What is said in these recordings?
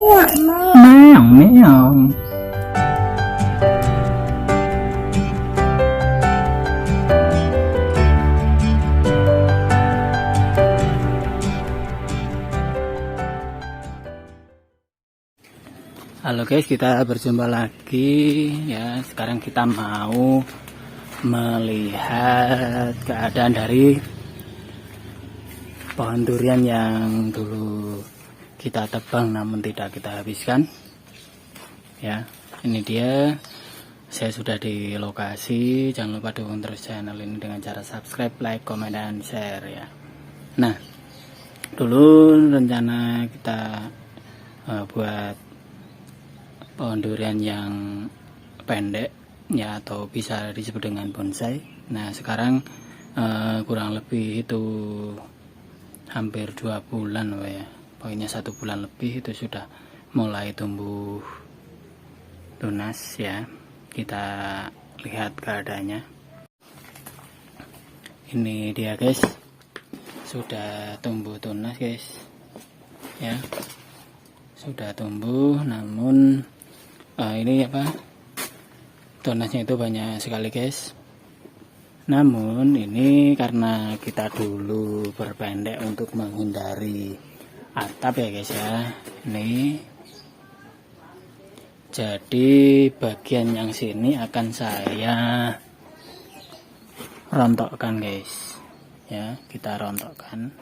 Meong meong. Halo guys, kita berjumpa lagi ya. Sekarang kita mau melihat keadaan dari pohon durian yang dulu kita tebang namun tidak kita habiskan. Ya, ini dia. Saya sudah di lokasi. Jangan lupa dukung terus channel ini dengan cara subscribe, like, komen, dan share ya. Nah, dulu rencana kita eh, buat pohon durian yang pendek ya atau bisa disebut dengan bonsai. Nah sekarang eh, kurang lebih itu hampir dua bulan ya, pokoknya satu bulan lebih itu sudah mulai tumbuh tunas ya. Kita lihat keadaannya. Ini dia guys, sudah tumbuh tunas guys, ya. Sudah tumbuh namun eh, ini apa? Tunasnya itu banyak sekali guys. Namun ini karena kita dulu berpendek untuk menghindari atap ya guys ya. Ini. Jadi bagian yang sini akan saya rontokkan guys. Ya kita rontokkan.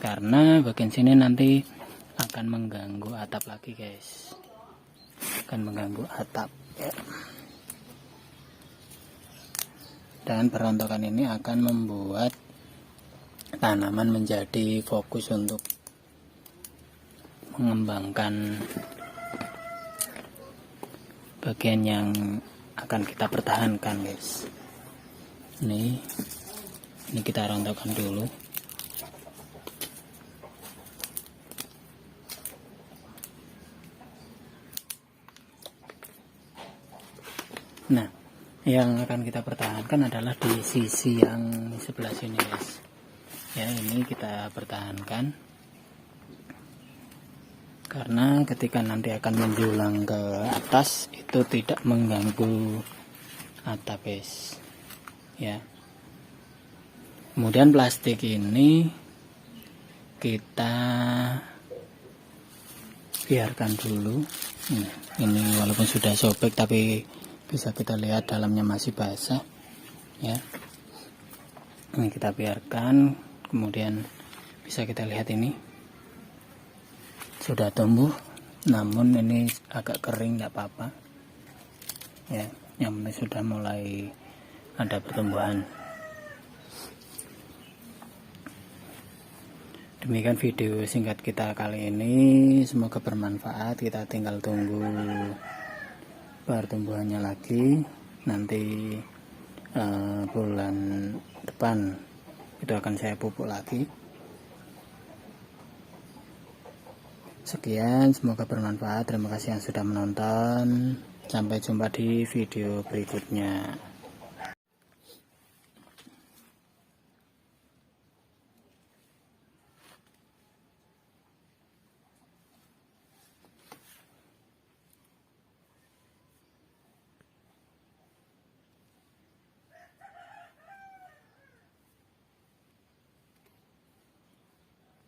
Karena bagian sini nanti akan mengganggu atap lagi guys. Akan mengganggu atap ya. dan perontokan ini akan membuat tanaman menjadi fokus untuk mengembangkan bagian yang akan kita pertahankan guys ini ini kita rontokkan dulu Nah, yang akan kita pertahankan adalah di sisi yang sebelah sini, guys. Ya, ini kita pertahankan. Karena ketika nanti akan menjulang ke atas itu tidak mengganggu atap. Ya. Kemudian plastik ini kita biarkan dulu. Ini walaupun sudah sobek tapi bisa kita lihat dalamnya masih basah ya ini kita biarkan kemudian bisa kita lihat ini. Sudah tumbuh namun ini agak kering nggak apa-apa. Ya yang penting sudah mulai ada pertumbuhan. Demikian video singkat kita kali ini. Semoga bermanfaat. Kita tinggal tunggu pertumbuhannya lagi nanti uh, bulan depan itu akan saya pupuk lagi. Sekian semoga bermanfaat. Terima kasih yang sudah menonton. Sampai jumpa di video berikutnya